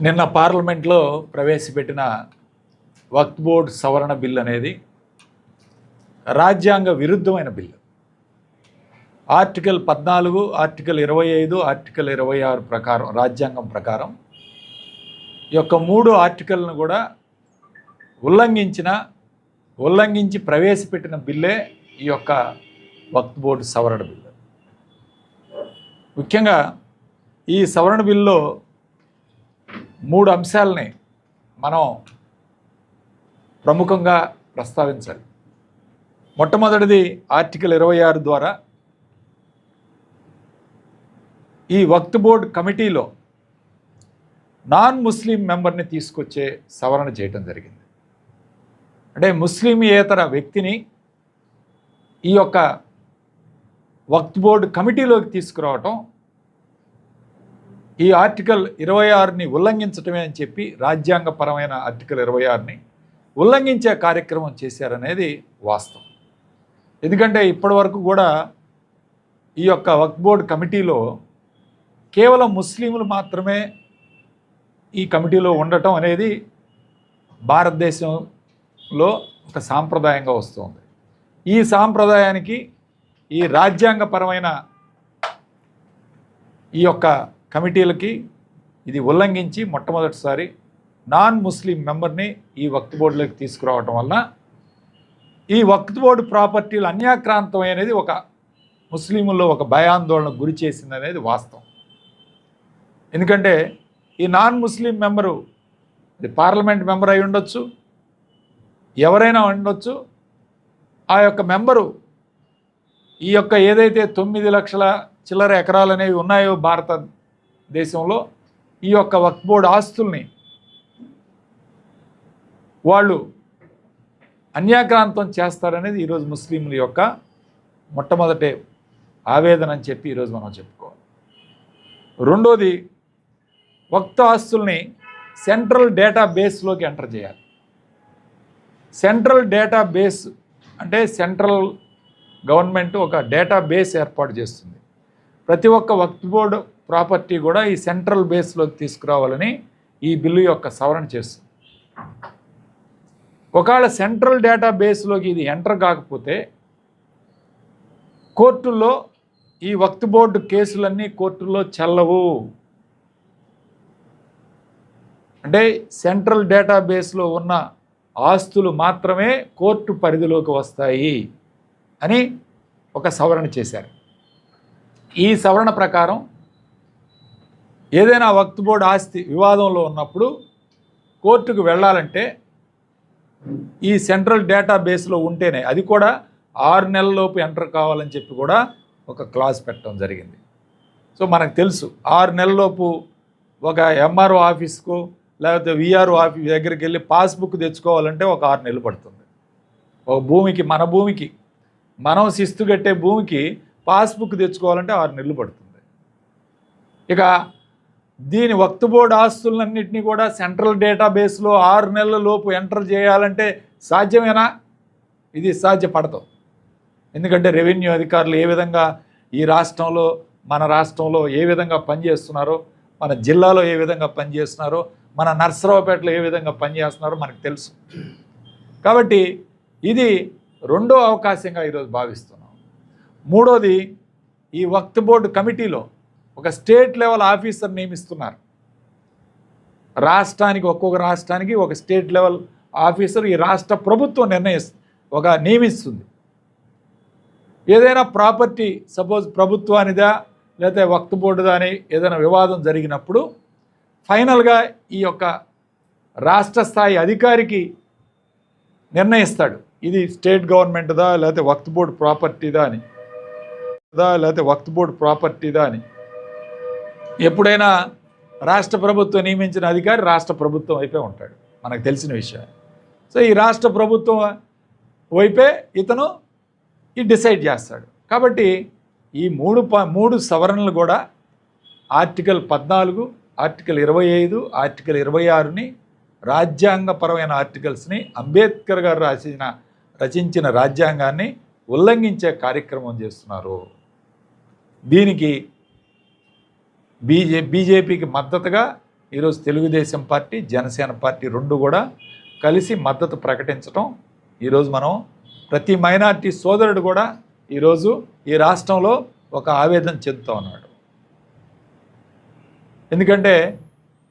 నిన్న పార్లమెంట్లో ప్రవేశపెట్టిన వక్త్ బోర్డ్ సవరణ బిల్ అనేది రాజ్యాంగ విరుద్ధమైన బిల్లు ఆర్టికల్ పద్నాలుగు ఆర్టికల్ ఇరవై ఐదు ఆర్టికల్ ఇరవై ఆరు ప్రకారం రాజ్యాంగం ప్రకారం ఈ యొక్క మూడు ఆర్టికల్ను కూడా ఉల్లంఘించిన ఉల్లంఘించి ప్రవేశపెట్టిన బిల్లే ఈ యొక్క వక్త్ బోర్డు సవరణ బిల్లు ముఖ్యంగా ఈ సవరణ బిల్లులో మూడు అంశాలని మనం ప్రముఖంగా ప్రస్తావించాలి. మొట్టమొదటిది ఆర్టికల్ ఇరవై ఆరు ద్వారా ఈ వక్త్ బోర్డ్ కమిటీలో నాన్ ముస్లిం మెంబర్ని తీసుకొచ్చే సవరణ చేయటం జరిగింది. అంటే ముస్లిమేతర వ్యక్తిని ఈ యొక్క వక్త్ బోర్డు కమిటీలోకి తీసుకురావటం ఈ ఆర్టికల్ ఇరవై ఆరుని ఉల్లంఘించటమే అని చెప్పి రాజ్యాంగపరమైన ఆర్టికల్ ఇరవై ఆరుని ఉల్లంఘించే కార్యక్రమం చేశారనేది వాస్తవం. ఎందుకంటే ఇప్పటి వరకు కూడా ఈ యొక్క వక్ బోర్డ్ కమిటీలో కేవలం ముస్లింలు మాత్రమే ఈ కమిటీలో ఉండటం అనేది భారతదేశంలో ఒక సాంప్రదాయంగా వస్తుంది. ఈ సాంప్రదాయానికి ఈ రాజ్యాంగపరమైన ఈ యొక్క కమిటీలకి ఇది ఉల్లంఘించి మొట్టమొదటిసారి నాన్ ముస్లిం మెంబర్ని ఈ వక్త్ బోర్డులోకి తీసుకురావటం వలన ఈ వక్త్ బోర్డు ప్రాపర్టీలు అన్యాక్రాంతం అనేది ఒక ముస్లింల్లో ఒక భయాందోళనకు గురి చేసింది అనేది వాస్తవం. ఎందుకంటే ఈ నాన్ ముస్లిం మెంబరు అది పార్లమెంట్ మెంబర్ అయి ఉండొచ్చు ఎవరైనా ఉండొచ్చు ఆ యొక్క మెంబరు ఈ యొక్క ఏదైతే తొమ్మిది లక్షల చిల్లర ఎకరాలు అనేవి ఉన్నాయో భారత దేశంలో ఈ యొక్క వక్ఫ్ బోర్డు ఆస్తుల్ని వాళ్ళు అన్యాక్రాంతం చేస్తారనేది ఈరోజు ముస్లింల యొక్క మొట్టమొదటి ఆవేదన అని చెప్పి ఈరోజు మనం చెప్పుకోవాలి. రెండోది వక్త ఆస్తుల్ని సెంట్రల్ డేటా బేస్లోకి ఎంటర్ చేయాలి. సెంట్రల్ డేటా బేస్ అంటే సెంట్రల్ గవర్నమెంట్ ఒక డేటా బేస్ ఏర్పాటు చేస్తుంది. ప్రతి ఒక్క వక్త్ బోర్డు ప్రాపర్టీ కూడా ఈ సెంట్రల్ బేస్లోకి తీసుకురావాలని ఈ బిల్లు యొక్క సవరణ చేస్తుంది. ఒకవేళ సెంట్రల్ డేటా బేస్లోకి ఇది ఎంటర్ కాకపోతే కోర్టుల్లో ఈ వక్త్ బోర్డు కేసులన్నీ కోర్టుల్లో చెల్లవు. అంటే సెంట్రల్ డేటాబేస్లో ఉన్న ఆస్తులు మాత్రమే కోర్టు పరిధిలోకి వస్తాయి అని ఒక సవరణ చేశారు. ఈ సవరణ ప్రకారం ఏదైనా వక్త్ బోర్డు ఆస్తి వివాదంలో ఉన్నప్పుడు కోర్టుకు వెళ్ళాలంటే ఈ సెంట్రల్ డేటా బేస్లో ఉంటేనే అది కూడా ఆరు నెలలలోపు ఎంటర్ కావాలని చెప్పి కూడా ఒక క్లాస్ పెట్టడం జరిగింది. సో మనకు తెలుసు ఆరు నెలలలోపు ఒక ఎంఆర్ఓ ఆఫీస్కు లేకపోతే విఆర్ఓ ఆఫీస్ దగ్గరికి వెళ్ళి పాస్బుక్ తెచ్చుకోవాలంటే ఒక ఆరు నెలలు పడుతుంది. ఒక భూమికి మన భూమికి మనం శిస్తు కట్టే భూమికి పాస్బుక్ తెచ్చుకోవాలంటే ఆరు నెలలు పడుతుంది. ఇక దీని వక్త్ బోర్డు ఆస్తులన్నింటినీ కూడా సెంట్రల్ డేటాబేస్లో ఆరు నెలల లోపు ఎంటర్ చేయాలంటే సాధ్యమేనా? ఇది సాధ్యపడతాం ఎందుకంటే రెవెన్యూ అధికారులు ఏ విధంగా ఈ రాష్ట్రంలో మన రాష్ట్రంలో ఏ విధంగా పనిచేస్తున్నారో మన జిల్లాలో ఏ విధంగా పనిచేస్తున్నారో మన నర్సరావుపేటలో ఏ విధంగా పనిచేస్తున్నారో మనకు తెలుసు. కాబట్టి ఇది రెండో అవకాశంగా ఈరోజు భావిస్తున్నాం. మూడోది ఈ వక్త్ బోర్డు కమిటీలో ఒక స్టేట్ లెవెల్ ఆఫీసర్ నియమిస్తున్నారు. రాష్ట్రానికి ఒక్కొక్క రాష్ట్రానికి ఒక స్టేట్ లెవెల్ ఆఫీసర్ ఈ రాష్ట్ర ప్రభుత్వం నిర్ణయిస్తుంది ఒక నియమిస్తుంది. ఏదైనా ప్రాపర్టీ సపోజ్ ప్రభుత్వానిదా లేకపోతే వక్త్ బోర్డుదా అని ఏదైనా వివాదం జరిగినప్పుడు ఫైనల్గా ఈ యొక్క రాష్ట్ర స్థాయి అధికారికి నిర్ణయిస్తాడు. ఇది స్టేట్ గవర్నమెంట్దా లేకపోతే వక్త్ బోర్డు ప్రాపర్టీదా అని. దా లేకపోతే వక్త్ బోర్డు ప్రాపర్టీదా అని. ఎప్పుడైనా రాష్ట్ర ప్రభుత్వం నియమించిన అధికారి రాష్ట్ర ప్రభుత్వం వైపే ఉంటాడు. మనకు తెలిసిన విషయం. సో ఈ రాష్ట్ర ప్రభుత్వం వైపే ఇతను ఈ డిసైడ్ చేస్తాడు. కాబట్టి ఈ మూడు ప మూడు సవరణలు కూడా ఆర్టికల్ పద్నాలుగు ఆర్టికల్ ఇరవై ఐదు ఆర్టికల్ ఇరవై ఆరుని రాజ్యాంగపరమైన ఆర్టికల్స్ని అంబేద్కర్ గారు రాసిన రచించిన రాజ్యాంగాన్ని ఉల్లంఘించే కార్యక్రమం చేస్తున్నారు. దీనికి బీజే బీజేపీకి మద్దతుగా ఈరోజు తెలుగుదేశం పార్టీ జనసేన పార్టీ రెండు కూడా కలిసి మద్దతు ప్రకటించడం ఈరోజు మనం ప్రతి మైనార్టీ సోదరుడు కూడా ఈరోజు ఈ రాష్ట్రంలో ఒక ఆవేదన చెందుతూ ఉన్నాడు. ఎందుకంటే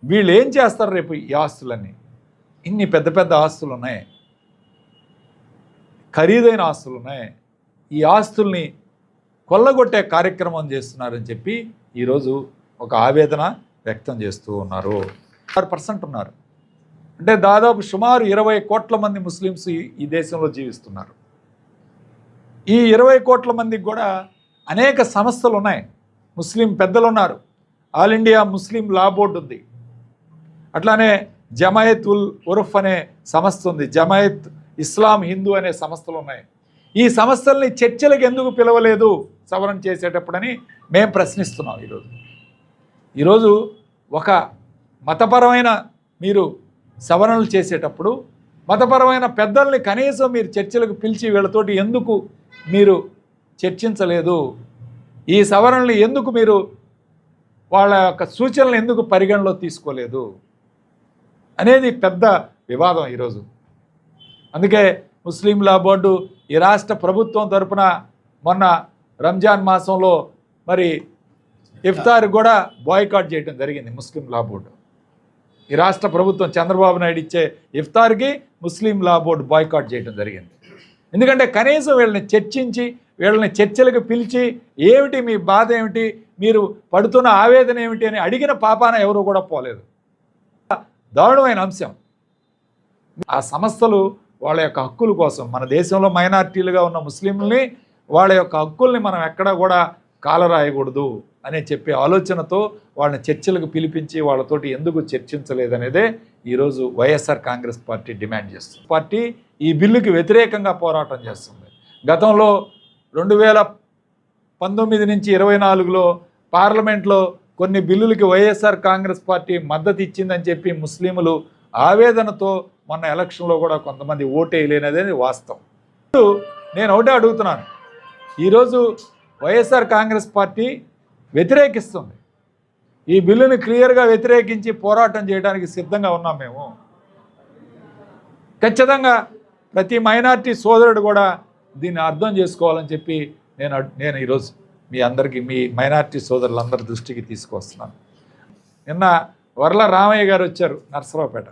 వీళ్ళు ఏం చేస్తారు రేపు ఈ ఆస్తులన్నీ? ఇన్ని పెద్ద పెద్ద ఆస్తులు ఉన్నాయి. ఖరీదైన ఆస్తులు ఉన్నాయి. ఈ ఆస్తుల్ని కొల్లగొట్టే కార్యక్రమం చేస్తున్నారని చెప్పి ఈరోజు ఒక ఆవేదన వ్యక్తం చేస్తూ ఉన్నారు. ఆరు పర్సెంట్ ఉన్నారు. అంటే దాదాపు సుమారు ఇరవై కోట్ల మంది ముస్లిమ్స్ ఈ- దేశంలో జీవిస్తున్నారు. ఈ ఇరవై కోట్ల మందికి కూడా అనేక సంస్థలు ఉన్నాయి. ముస్లిం పెద్దలు ఉన్నారు All India Muslim law board ఉంది. అట్లానే జమాయత్ ఉల్ ఉరఫ్ అనే సంస్థ ఉంది. జమాయత్ ఇస్లాం హిందూ అనే సంస్థలు ఉన్నాయి. ఈ సంస్థల్ని చర్చలకు ఎందుకు పిలవలేదు సవరణ చేసేటప్పుడని మేము ప్రశ్నిస్తున్నాం ఈరోజు. ఈరోజు ఒక మతపరమైన మీరు సవరణలు చేసేటప్పుడు మతపరమైన పెద్దల్ని కనీసం మీరు చర్చలకు పిలిచి వీళ్ళతోటి ఎందుకు మీరు చర్చించలేదు? ఈ సవరణలు ఎందుకు మీరు వాళ్ళ యొక్క సూచనలు ఎందుకు పరిగణలో తీసుకోలేదు? అనేది పెద్ద వివాదం ఈరోజు. అందుకే ముస్లింల బోర్డు ఈ రాష్ట్ర ప్రభుత్వం తరపున మొన్న రంజాన్ మాసంలో మరి ఇఫ్తార్ కూడా బాయ్కాట్ చేయడం జరిగింది ముస్లిం లా బోర్డు. ఈ రాష్ట్ర ప్రభుత్వం చంద్రబాబు నాయుడు ఇచ్చే ఇఫ్తార్కి ముస్లిం లా బోర్డు బాయ్కాట్ చేయడం జరిగింది. ఎందుకంటే కనీసం వీళ్ళని చర్చించి వీళ్ళని చర్చలకు పిలిచి ఏమిటి మీ బాధ ఏమిటి మీరు పడుతున్న ఆవేదన ఏమిటి అని అడిగిన పాపాన ఎవరు కూడా పోలేదు. దారుణమైన అంశం. ఆ సంస్థలు వాళ్ళ యొక్క హక్కుల కోసం మన దేశంలో మైనార్టీలుగా ఉన్న ముస్లింలని వాళ్ళ యొక్క హక్కుల్ని మనం ఎక్కడా కూడా కాలరాయకూడదు. అనే చెప్పే ఆలోచనతో వాళ్ళని చర్చలకు పిలిపించి వాళ్ళతోటి ఎందుకు చర్చించలేదనేదే ఈరోజు వైఎస్ఆర్ కాంగ్రెస్ పార్టీ డిమాండ్ చేస్తుంది. పార్టీ ఈ బిల్లుకి వ్యతిరేకంగా పోరాటం చేస్తుంది. గతంలో రెండు వేల పంతొమ్మిది నుంచి ఇరవై నాలుగులో పార్లమెంట్లో కొన్ని బిల్లులకి వైఎస్ఆర్ కాంగ్రెస్ పార్టీ మద్దతు ఇచ్చిందని చెప్పి ముస్లింలు ఆవేదనతో మొన్న ఎలక్షన్లో కూడా కొంతమంది ఓటేయలేనది వాస్తవం. ఇప్పుడు నేను ఒకటే అడుగుతున్నాను. ఈరోజు వైఎస్ఆర్ కాంగ్రెస్ పార్టీ వ్యతిరేకిస్తుంది. ఈ బిల్లుని క్లియర్గా వ్యతిరేకించి పోరాటం చేయడానికి సిద్ధంగా ఉన్నాం మేము. ఖచ్చితంగా ప్రతి మైనార్టీ సోదరుడు కూడా దీన్ని అర్థం చేసుకోవాలని చెప్పి నేను అడ్- నేను ఈరోజు మీ అందరికీ మీ మైనార్టీ సోదరులందరి దృష్టికి తీసుకొస్తున్నాను. నిన్న వరల రామయ్య గారు వచ్చారు నర్సరావుపేట.